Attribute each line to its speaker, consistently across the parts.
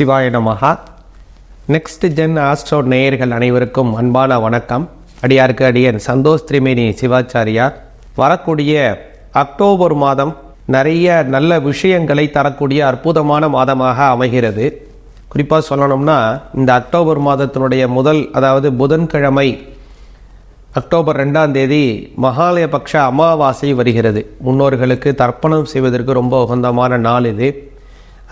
Speaker 1: சிவாய நமகா next gen astro நேயர்கள் அனைவருக்கும் அன்பான வணக்கம் அடியாருக்கு அடியன் சந்தோஷ் திரிமேனி சிவாச்சாரியார் வரக்கூடிய அக்டோபர் மாதம் நிறைய நல்ல விஷயங்களை தரக்கூடிய அற்புதமான மாதமாக அமைகிறது குறிப்பாக சொல்லணும்னா இந்த அக்டோபர் மாதத்தினுடைய முதல் அதாவது புதன்கிழமை அக்டோபர் ரெண்டாம் தேதி மகாலயபக்ஷ அமாவாசை வருகிறது முன்னோர்களுக்கு தர்ப்பணம் செய்வதற்கு ரொம்ப உகந்தமான நாள் இது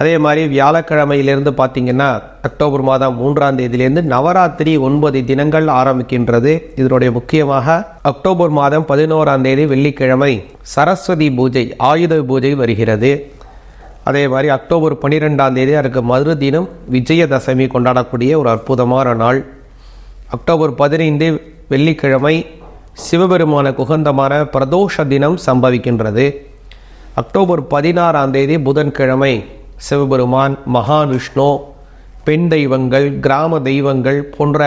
Speaker 1: அதே மாதிரி வியாழக்கிழமையிலிருந்து பார்த்தீங்கன்னா அக்டோபர் மாதம் மூன்றாம் தேதியிலிருந்து நவராத்திரி ஒன்பது தினங்கள் ஆரம்பிக்கின்றது இதனுடைய முக்கியமாக அக்டோபர் மாதம் பதினோராம் தேதி வெள்ளிக்கிழமை சரஸ்வதி பூஜை ஆயுத பூஜை வருகிறது அதே மாதிரி அக்டோபர் பன்னிரெண்டாம் தேதி அதற்கு மறு தினம் விஜயதசமி கொண்டாடக்கூடிய ஒரு அற்புதமான நாள் அக்டோபர் பதினைந்து வெள்ளிக்கிழமை சிவபெருமானுக்கு உகந்தமான பிரதோஷ தினம் சம்பவிக்கின்றது அக்டோபர் பதினாறாம் தேதி புதன்கிழமை சிவபெருமான் மகாவிஷ்ணு பெண் தெய்வங்கள் கிராம தெய்வங்கள் போன்ற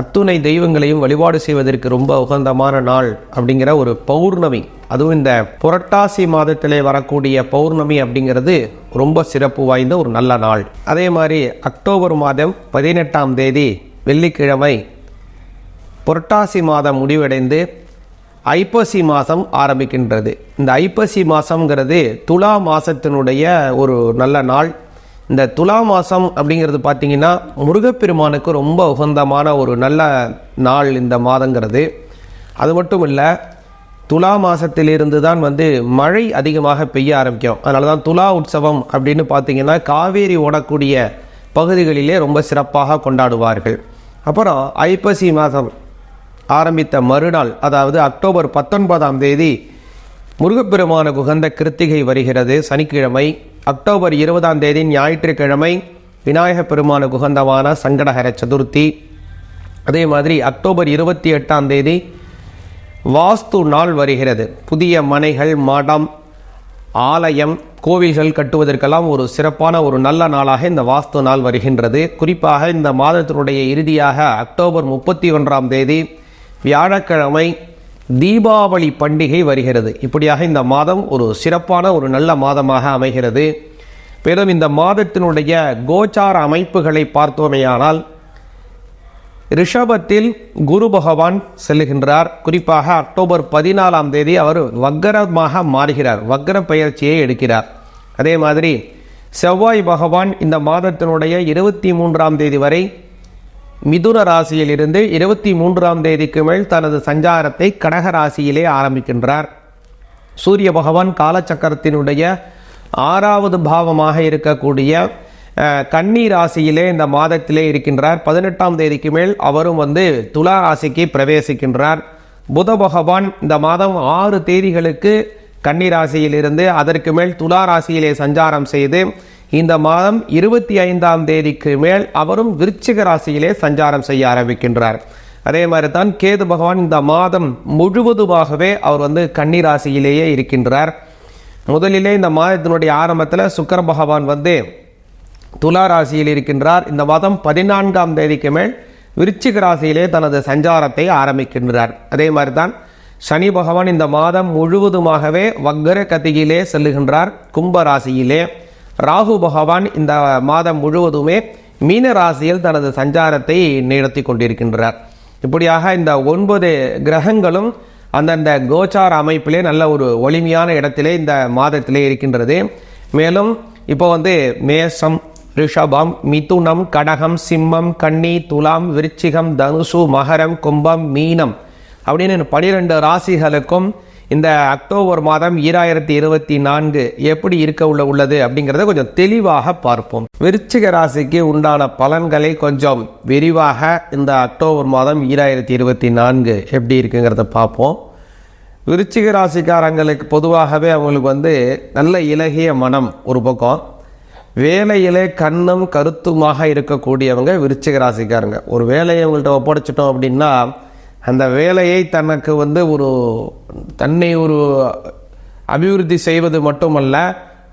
Speaker 1: அத்துணை தெய்வங்களையும் வழிபாடு செய்வதற்கு ரொம்ப உகந்தமான நாள் அப்படிங்கிற ஒரு பௌர்ணமி அதுவும் இந்த புரட்டாசி மாதத்திலே வரக்கூடிய பௌர்ணமி அப்படிங்கிறது ரொம்ப சிறப்பு வாய்ந்த ஒரு நல்ல நாள் அதே மாதிரி அக்டோபர் மாதம் பதினெட்டாம் தேதி வெள்ளிக்கிழமை புரட்டாசி மாதம் முடிவடைந்து ஐப்பசி மாதம் ஆரம்பிக்கின்றது இந்த ஐப்பசி மாதங்கிறது துலா மாதத்தினுடைய ஒரு நல்ல நாள் இந்த துலா மாதம் அப்படிங்கிறது பார்த்திங்கன்னா முருகப்பெருமானுக்கு ரொம்ப உகந்தமான ஒரு நல்ல நாள் இந்த மாதங்கிறது அது மட்டும் இல்லை துலா மாதத்திலிருந்து தான் வந்து மழை அதிகமாக பெய்ய ஆரம்பிக்கும் அதனால தான் துலா உற்சவம் அப்படின்னு பார்த்திங்கன்னா காவேரி ஓடக்கூடிய பகுதிகளிலே ரொம்ப சிறப்பாக கொண்டாடுவார்கள் அப்புறம் ஐப்பசி மாதம் ஆரம்பித்த மறுநாள் அதாவது அக்டோபர் பத்தொன்பதாம் தேதி முருகப்பெருமான உகந்த கிருத்திகை வருகிறது சனிக்கிழமை அக்டோபர் இருபதாம் தேதி ஞாயிற்றுக்கிழமை விநாயக பெருமான குகந்தமான சங்கடகர சதுர்த்தி அதே மாதிரி அக்டோபர் இருபத்தி எட்டாம் தேதி வாஸ்து நாள் வருகிறது புதிய மனைகள் மடம் ஆலயம் கோவில்கள் கட்டுவதற்கெல்லாம் ஒரு சிறப்பான ஒரு நல்ல நாளாக இந்த வாஸ்து நாள் வருகின்றது குறிப்பாக இந்த மாதத்தினுடைய இறுதியாக அக்டோபர் முப்பத்தி ஒன்றாம் தேதி வியாழக்கிழமை தீபாவளி பண்டிகை வருகிறது இப்படியாக இந்த மாதம் ஒரு சிறப்பான ஒரு நல்ல மாதமாக அமைகிறது மேலும் இந்த மாதத்தினுடைய கோச்சார அமைப்புகளை பார்த்தோமேயானால் ரிஷபத்தில் குரு பகவான் செல்லுகின்றார் குறிப்பாக அக்டோபர் பதினாலாம் தேதி அவர் வக்கரமாக மாறுகிறார் வக்கர பயிற்சியை எடுக்கிறார் அதே மாதிரி செவ்வாய் பகவான் இந்த மாதத்தினுடைய இருபத்தி மூன்றாம் தேதி வரை மிதுன ராசியிலிருந்து இருபத்தி மூன்றாம் தேதிக்கு மேல் தனது சஞ்சாரத்தை கடக ராசியிலே ஆரம்பிக்கின்றார் சூரிய பகவான் காலச்சக்கரத்தினுடைய ஆறாவது பாவமாக இருக்கக்கூடிய கன்னி ராசியிலே இந்த மாதத்திலே இருக்கின்றார் பதினெட்டாம் தேதிக்கு மேல் அவரும் வந்து துலா ராசிக்கு பிரவேசிக்கின்றார் புத பகவான் இந்த மாதம் ஆறு தேதிகளுக்கு கன்னி ராசியிலிருந்து அதற்கு மேல் துலா ராசியிலே சஞ்சாரம் செய்து இந்த மாதம் இருபத்தி ஐந்தாம் தேதிக்கு மேல் அவரும் விருச்சிக ராசியிலே சஞ்சாரம் செய்ய ஆரம்பிக்கின்றார் அதே மாதிரி தான் கேது பகவான் இந்த மாதம் முழுவதுமாகவே அவர் வந்து கன்னி ராசியிலேயே இருக்கின்றார் முதலிலே இந்த மாதத்தினுடைய ஆரம்பத்தில் சுக்கர பகவான் வந்து துலா ராசியில் இருக்கின்றார் இந்த மாதம் பதினான்காம் தேதிக்கு மேல் விருச்சிக ராசியிலே தனது சஞ்சாரத்தை ஆரம்பிக்கின்றார் அதே மாதிரி தான் சனி பகவான் இந்த மாதம் முழுவதுமாகவே வக்கர கதியிலே செல்லுகின்றார் கும்ப ராசியிலே ராகு பகவான் இந்த மாதம் முழுவதுமே மீன ராசியில் தனது சஞ்சாரத்தை நிகழ்த்தி கொண்டிருக்கின்றார் இப்படியாக இந்த ஒன்பது கிரகங்களும் அந்தந்த கோச்சார அமைப்பிலே நல்ல ஒரு ஒளிமையான இடத்திலே இந்த மாதத்திலே இருக்கின்றது மேலும் இப்போ வந்து மேஷம் ரிஷபம் மிதுனம் கடகம் சிம்மம் கன்னி துலாம் விருச்சிகம் தனுசு மகரம் கும்பம் மீனம் அப்படின்னு பனிரெண்டு ராசிகளுக்கும் இந்த அக்டோபர் மாதம் ஈராயிரத்தி இருபத்தி நான்கு எப்படி இருக்க உள்ள உள்ளது அப்படிங்கிறத கொஞ்சம் தெளிவாக பார்ப்போம் விருச்சிக ராசிக்கு உண்டான பலன்களை கொஞ்சம் விரிவாக இந்த அக்டோபர் மாதம் ஈராயிரத்தி இருபத்தி நான்கு எப்படி இருக்குங்கிறத பார்ப்போம் விருச்சிக ராசிக்காரங்களுக்கு பொதுவாகவே அவங்களுக்கு வந்து நல்ல இலகிய மனம் ஒரு பக்கம் வேலையிலே கண்ணும் கருத்துமாக இருக்கக்கூடியவங்க விருச்சிக ராசிக்காரங்க ஒரு வேலையை அவங்கள்ட்ட ஒப்படைச்சிட்டோம் அப்படின்னா அந்த வேலையை தனக்கு வந்து ஒரு தன்னை ஒரு அபிவிருத்தி செய்வது மட்டுமல்ல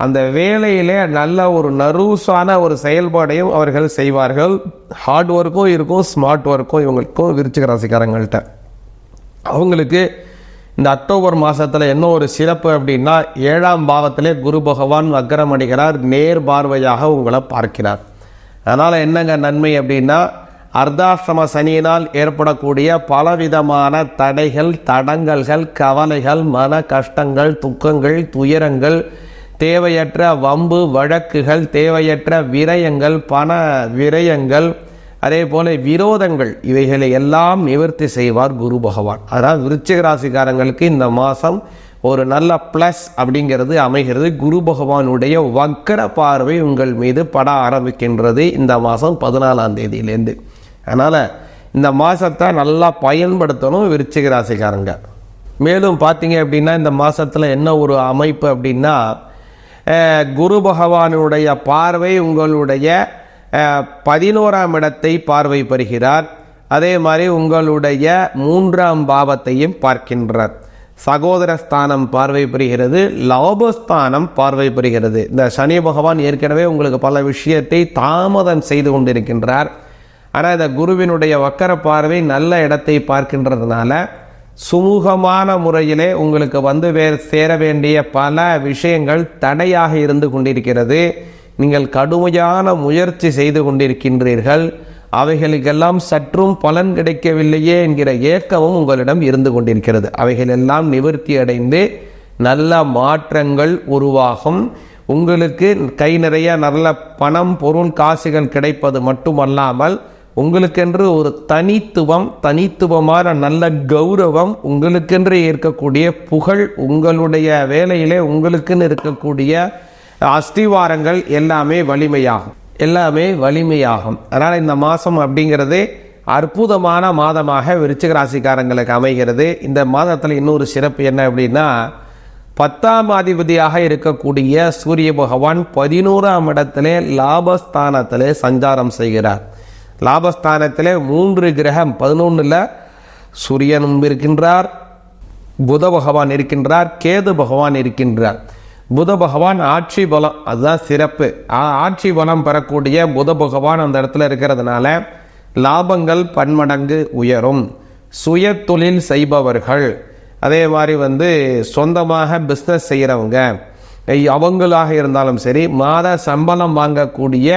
Speaker 1: அந்த வேலையிலே நல்ல ஒரு நரூசான ஒரு செயல்பாடையும் அவர்கள் செய்வார்கள் ஹார்ட் ஒர்க்கும் இருக்கும் ஸ்மார்ட் ஒர்க்கும் இவங்களுக்கும் விருச்சிக ராசிக்காரங்கள்ட்ட அவங்களுக்கு இந்த அக்டோபர் மாதத்தில் என்ன ஒரு சிறப்பு அப்படின்னா ஏழாம் பாவத்திலே குரு பகவான் அக்கரம் அடைகிறார் நேர் பார்வையாக உங்களை பார்க்கிறார் அதனால் என்னங்க நன்மை அப்படின்னா அர்த்தாசிரம சனியினால் ஏற்படக்கூடிய பலவிதமான தடைகள் தடங்கல்கள் கவலைகள் மன கஷ்டங்கள் துக்கங்கள் துயரங்கள் தேவையற்ற வம்பு வழக்குகள் தேவையற்ற விரயங்கள் பண விரயங்கள் அதே போல் விரோதங்கள் இவைகளை எல்லாம் நிவர்த்தி செய்வார் குரு பகவான் அதாவது விருச்சிக ராசிக்காரங்களுக்கு இந்த மாதம் ஒரு நல்ல ப்ளஸ் அப்படிங்கிறது அமைகிறது குரு பகவானுடைய வக்கர பார்வை உங்கள் மீது பட ஆரம்பிக்கின்றது இந்த மாதம் பதினாலாம் தேதியிலேருந்து அதனால் இந்த மாதத்தை நல்லா பயன்படுத்தணும் விருச்சிக ராசிக்காரங்க மேலும் பார்த்தீங்க அப்படின்னா இந்த மாதத்தில் என்ன ஒரு அமைப்பு அப்படின்னா குரு பகவானுடைய பார்வை உங்களுடைய பதினோராம் இடத்தை பார்வை பெறுகிறார் அதே மாதிரி உங்களுடைய மூன்றாம் பாவத்தையும் பார்க்கின்றார் சகோதரஸ்தானம் பார்வை பெறுகிறது லாபஸ்தானம் பார்வை பெறுகிறது இந்த சனி பகவான் ஏற்கனவே உங்களுக்கு பல விஷயத்தை தாமதம் செய்து கொண்டிருக்கின்றார் ஆனால் இந்த குருவினுடைய வக்கர பார்வை நல்ல இடத்தை பார்க்கின்றதுனால சுமூகமான முறையிலே உங்களுக்கு வந்து வே சேர வேண்டிய பல விஷயங்கள் தடையாக இருந்து கொண்டிருக்கிறது நீங்கள் கடுமையான முயற்சி செய்து கொண்டிருக்கின்றீர்கள் அவைகளுக்கெல்லாம் சற்றும் பலன் கிடைக்கவில்லையே என்கிற ஏக்கமும் உங்களிடம் இருந்து கொண்டிருக்கிறது அவைகளெல்லாம் நிவர்த்தி அடைந்து நல்ல மாற்றங்கள் உருவாகும் உங்களுக்கு கை நிறைய நல்ல பணம் பொருள் காசுகள் கிடைப்பது மட்டுமல்லாமல் உங்களுக்கென்று ஒரு தனித்துவம் தனித்துவமான நல்ல கௌரவம் உங்களுக்கென்று இருக்கக்கூடிய புகழ் உங்களுடைய வேலையிலே உங்களுக்குன்னு இருக்கக்கூடிய அஸ்திவாரங்கள் எல்லாமே வலிமையாகும் எல்லாமே வலிமையாகும் அதனால் இந்த மாதம் அப்படிங்கிறதே அற்புதமான மாதமாக விருச்சிக ராசிக்காரங்களுக்கு அமைகிறது இந்த மாதத்தில் இன்னொரு சிறப்பு என்ன அப்படின்னா பத்தாம் அதிபதியாக இருக்கக்கூடிய சூரிய பகவான் பதினோராம் இடத்திலே லாபஸ்தானத்திலே சஞ்சாரம் செய்கிறார் லாபஸ்தானத்தில் மூன்று கிரகம் பதினொன்றில் சூரியனும் இருக்கின்றார் புத பகவான் இருக்கின்றார் கேது பகவான் இருக்கின்றார் புத பகவான் ஆட்சி பலம் அதுதான் சிறப்பு ஆட்சி பலம் பெறக்கூடிய புத பகவான் அந்த இடத்துல இருக்கிறதுனால லாபங்கள் பன்மடங்கு உயரும் சுய தொழில் செய்பவர்கள் அதே மாதிரி வந்து சொந்தமாக பிஸ்னஸ் செய்கிறவங்க அவங்களாக இருந்தாலும் சரி மாத சம்பளம் வாங்கக்கூடிய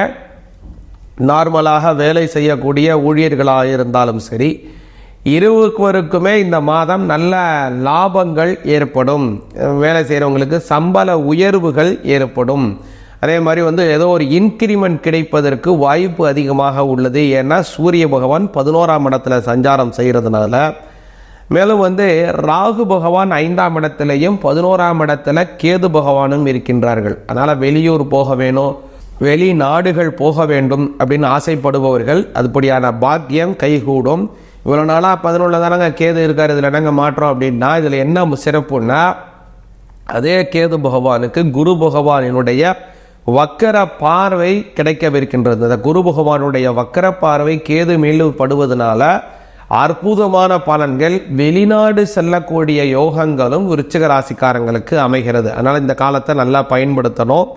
Speaker 1: நார்மலாக வேலை செய்யக்கூடிய ஊழியர்களாக இருந்தாலும் சரி இருவருக்குமே இந்த மாதம் நல்ல லாபங்கள் ஏற்படும் வேலை செய்கிறவங்களுக்கு சம்பள உயர்வுகள் ஏற்படும் அதே மாதிரி வந்து ஏதோ ஒரு இன்க்ரிமெண்ட் கிடைப்பதற்கு வாய்ப்பு அதிகமாக உள்ளது ஏன்னா சூரிய பகவான் பதினோராம் இடத்துல சஞ்சாரம் செய்கிறதுனால மேலும் வந்து ராகு பகவான் ஐந்தாம் இடத்துலையும் பதினோராம் இடத்துல கேது பகவானும் இருக்கின்றார்கள் அதனால் வெளியூர் போக வேணும் வெளி நாடுகள் போக வேண்டும் அப்படின்னு ஆசைப்படுபவர்கள் அதுபடியான பாக்கியம் கைகூடும் இவ்வளோ நாளாக பதினொன்று தானங்க கேது இருக்கார் இதில் என்னங்க மாற்றம் அப்படின்னா இதில் என்ன சிறப்புன்னா அதே கேது பகவானுக்கு குரு பகவானினுடைய வக்கர பார்வை கிடைக்கவிருக்கின்றது அந்த குரு பகவானுடைய வக்கர பார்வை கேது மீண்டும் படுவதனால அற்புதமான பலன்கள் வெளிநாடு செல்லக்கூடிய யோகங்களும் விருச்சிக ராசிக்காரங்களுக்கு அமைகிறது அதனால் இந்த காலத்தை நல்லா பயன்படுத்தணும்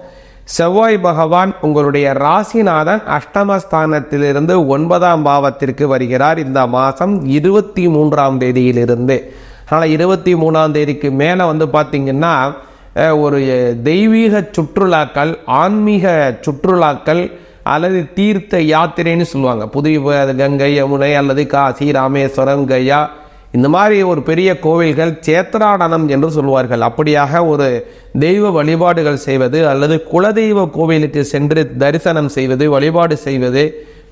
Speaker 1: செவ்வாய் பகவான் உங்களுடைய ராசிநாதன் அஷ்டமஸ்தானத்திலிருந்து ஒன்பதாம் பாவத்திற்கு வருகிறார் இந்த மாதம் இருபத்தி மூன்றாம் தேதியிலிருந்து அதனால் இருபத்தி மூணாம் தேதிக்கு மேலே வந்து பார்த்திங்கன்னா ஒரு தெய்வீக சுற்றுலாக்கள் ஆன்மீக சுற்றுலாக்கள் அல்லது தீர்த்த யாத்திரைன்னு சொல்லுவாங்க புதுவை கங்கை யமுனை அல்லது காசி ராமேஸ்வரம் கையா இந்த மாதிரி ஒரு பெரிய கோவில்கள் சேத்ராடனம் என்று சொல்வார்கள் அப்படியாக ஒரு தெய்வ வழிபாடுகள் செய்வது அல்லது குலதெய்வ கோவிலுக்கு சென்று தரிசனம் செய்வது வழிபாடு செய்வது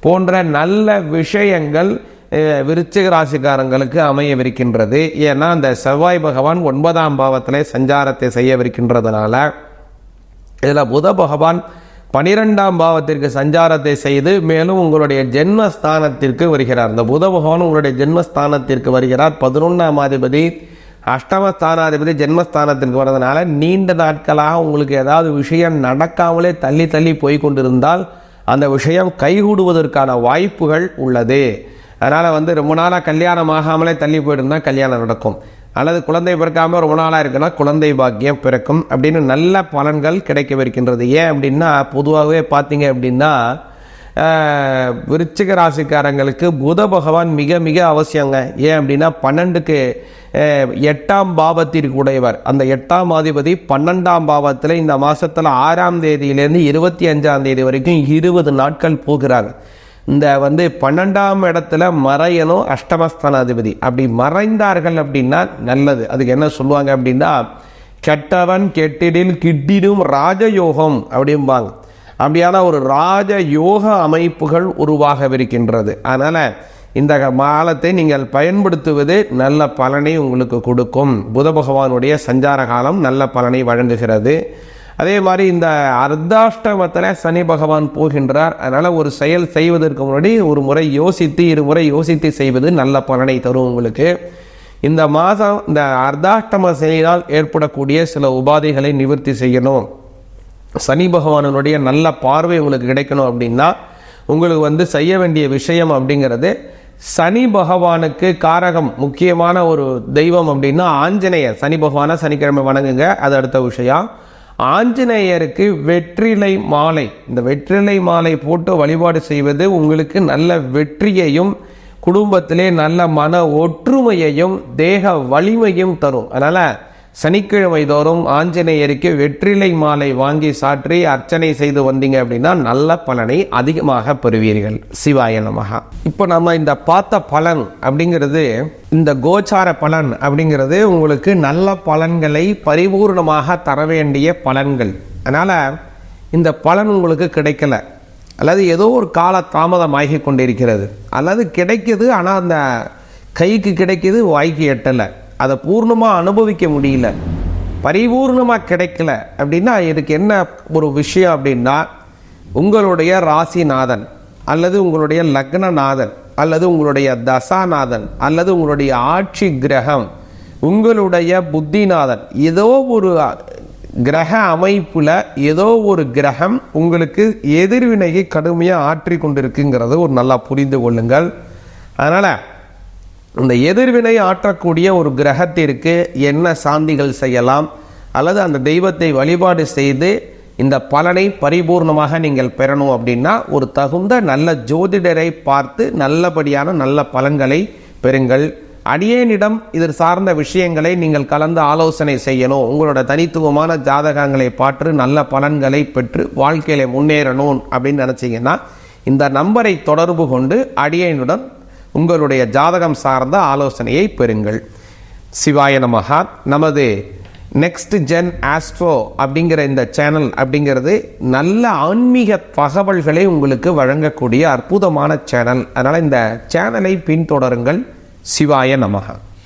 Speaker 1: போன்ற நல்ல விஷயங்கள் விருச்சிக ராசிக்காரங்களுக்கு அமையவிருக்கின்றது ஏன்னா அந்த செவ்வாய் பகவான் ஒன்பதாம் பாவத்திலே சஞ்சாரத்தை செய்யவிருக்கின்றதுனால இதில் புத பகவான் பனிரெண்டாம் பாவத்திற்கு சஞ்சாரத்தை செய்து மேலும் உங்களுடைய ஜென்மஸ்தானத்திற்கு வருகிறார் இந்த புத பகவான் உங்களுடைய ஜென்மஸ்தானத்திற்கு வருகிறார் பதினொன்றாம் அதிபதி அஷ்டமஸ்தானாதிபதி ஜென்மஸ்தானத்திற்கு வர்றதுனால நீண்ட நாட்களாக உங்களுக்கு ஏதாவது விஷயம் நடக்காமலே தள்ளி தள்ளி போய் கொண்டிருந்தால் அந்த விஷயம் கைகூடுவதற்கான வாய்ப்புகள் உள்ளது அதனால் வந்து ரொம்ப நாளாக கல்யாணம் ஆகாமலே தள்ளி இருந்தால் கல்யாணம் நடக்கும் அல்லது குழந்தை பிறக்காமல் ரொம்ப நாளாக இருக்குன்னா குழந்தை பாக்கியம் பிறக்கும் அப்படின்னு நல்ல பலன்கள் கிடைக்கவிருக்கின்றது ஏன் அப்படின்னா பொதுவாகவே பார்த்தீங்க அப்படின்னா விருச்சிக ராசிக்காரங்களுக்கு புத பகவான் மிக மிக அவசியங்க ஏன் அப்படின்னா பன்னெண்டுக்கு எட்டாம் பாவத்திற்கு உடையவர் அந்த எட்டாம் அதிபதி பன்னெண்டாம் பாவத்தில் இந்த மாதத்தில் ஆறாம் தேதியிலேருந்து இருபத்தி அஞ்சாம் தேதி வரைக்கும் இருபது நாட்கள் போகிறாங்க இந்த வந்து பன்னெண்டாம் இடத்துல மறையணும் அஷ்டமஸ்தானாதிபதி அப்படி மறைந்தார்கள் அப்படின்னா நல்லது அதுக்கு என்ன சொல்லுவாங்க அப்படின்னா கெட்டவன் கெட்டிடில் கிட்டிடும் ராஜயோகம் அப்படிம்பாங்க அப்படியான ஒரு ராஜ யோக அமைப்புகள் உருவாகவிருக்கின்றது அதனால் இந்த காலத்தை நீங்கள் பயன்படுத்துவது நல்ல பலனை உங்களுக்கு கொடுக்கும் புத பகவானுடைய சஞ்சார காலம் நல்ல பலனை வழங்குகிறது அதே மாதிரி இந்த அர்த்தாஷ்டமத்தில் சனி பகவான் போகின்றார் அதனால் ஒரு செயல் செய்வதற்கு முன்னாடி ஒரு முறை யோசித்து இருமுறை யோசித்து செய்வது நல்ல பலனை தரும் உங்களுக்கு இந்த மாதம் இந்த அர்த்தாஷ்டம செயலால் ஏற்படக்கூடிய சில உபாதைகளை நிவர்த்தி செய்யணும் சனி பகவானனுடைய நல்ல பார்வை உங்களுக்கு கிடைக்கணும் அப்படின்னா உங்களுக்கு வந்து செய்ய வேண்டிய விஷயம் அப்படிங்கிறது சனி பகவானுக்கு காரகம் முக்கியமான ஒரு தெய்வம் அப்படின்னா ஆஞ்சநேயர் சனி பகவானை சனிக்கிழமை வணங்குங்க அது அடுத்த விஷயம் ஆஞ்சநேயருக்கு வெற்றிலை மாலை இந்த வெற்றிலை மாலை போட்டு வழிபாடு செய்வது உங்களுக்கு நல்ல வெற்றியையும் குடும்பத்திலே நல்ல மன ஒற்றுமையையும் தேக வலிமையும் தரும் அதனால் சனிக்கிழமை தோறும் ஆஞ்சநேயருக்கு வெற்றிலை மாலை வாங்கி சாற்றி அர்ச்சனை செய்து வந்தீங்க அப்படின்னா நல்ல பலனை அதிகமாக பெறுவீர்கள் சிவாய நமகா இப்போ நம்ம இந்த பார்த்த பலன் அப்படிங்கிறது இந்த கோச்சார பலன் அப்படிங்கிறது உங்களுக்கு நல்ல பலன்களை பரிபூர்ணமாக தர வேண்டிய பலன்கள் அதனால் இந்த பலன் உங்களுக்கு கிடைக்கல அல்லது ஏதோ ஒரு கால தாமதமாகி கொண்டிருக்கிறது அல்லது கிடைக்கிது ஆனால் அந்த கைக்கு கிடைக்கிது வாய்க்கு எட்டலை அதை பூர்ணமாக அனுபவிக்க முடியல பரிபூர்ணமாக கிடைக்கல அப்படின்னா இதுக்கு என்ன ஒரு விஷயம் அப்படின்னா உங்களுடைய ராசிநாதன் அல்லது உங்களுடைய லக்னநாதன் அல்லது உங்களுடைய தசாநாதன் அல்லது உங்களுடைய ஆட்சி கிரகம் உங்களுடைய புத்திநாதன் ஏதோ ஒரு கிரக அமைப்பில் ஏதோ ஒரு கிரகம் உங்களுக்கு எதிர்வினையை கடுமையாக ஆற்றி கொண்டிருக்குங்கிறத ஒரு நல்லா புரிந்து கொள்ளுங்கள் அதனால் இந்த எதிர்வினை ஆற்றக்கூடிய ஒரு கிரகத்திற்கு என்ன சாந்திகள் செய்யலாம் அல்லது அந்த தெய்வத்தை வழிபாடு செய்து இந்த பலனை பரிபூர்ணமாக நீங்கள் பெறணும் அப்படின்னா ஒரு தகுந்த நல்ல ஜோதிடரை பார்த்து நல்லபடியான நல்ல பலன்களை பெறுங்கள் அடியேனிடம் இதில் சார்ந்த விஷயங்களை நீங்கள் கலந்து ஆலோசனை செய்யணும் உங்களோட தனித்துவமான ஜாதகங்களை பார்த்து நல்ல பலன்களை பெற்று வாழ்க்கையில் முன்னேறணும் அப்படின்னு நினச்சிங்கன்னா இந்த நம்பரை தொடர்பு கொண்டு அடியனுடன் உங்களுடைய ஜாதகம் சார்ந்த ஆலோசனையை பெறுங்கள் சிவாய நமகா நமது நெக்ஸ்ட் ஜென் ஆஸ்ட்ரோ அப்படிங்கிற இந்த சேனல் அப்படிங்கிறது நல்ல ஆன்மீக தகவல்களை உங்களுக்கு வழங்கக்கூடிய அற்புதமான சேனல் அதனால் இந்த சேனலை பின்தொடருங்கள் சிவாய நமகா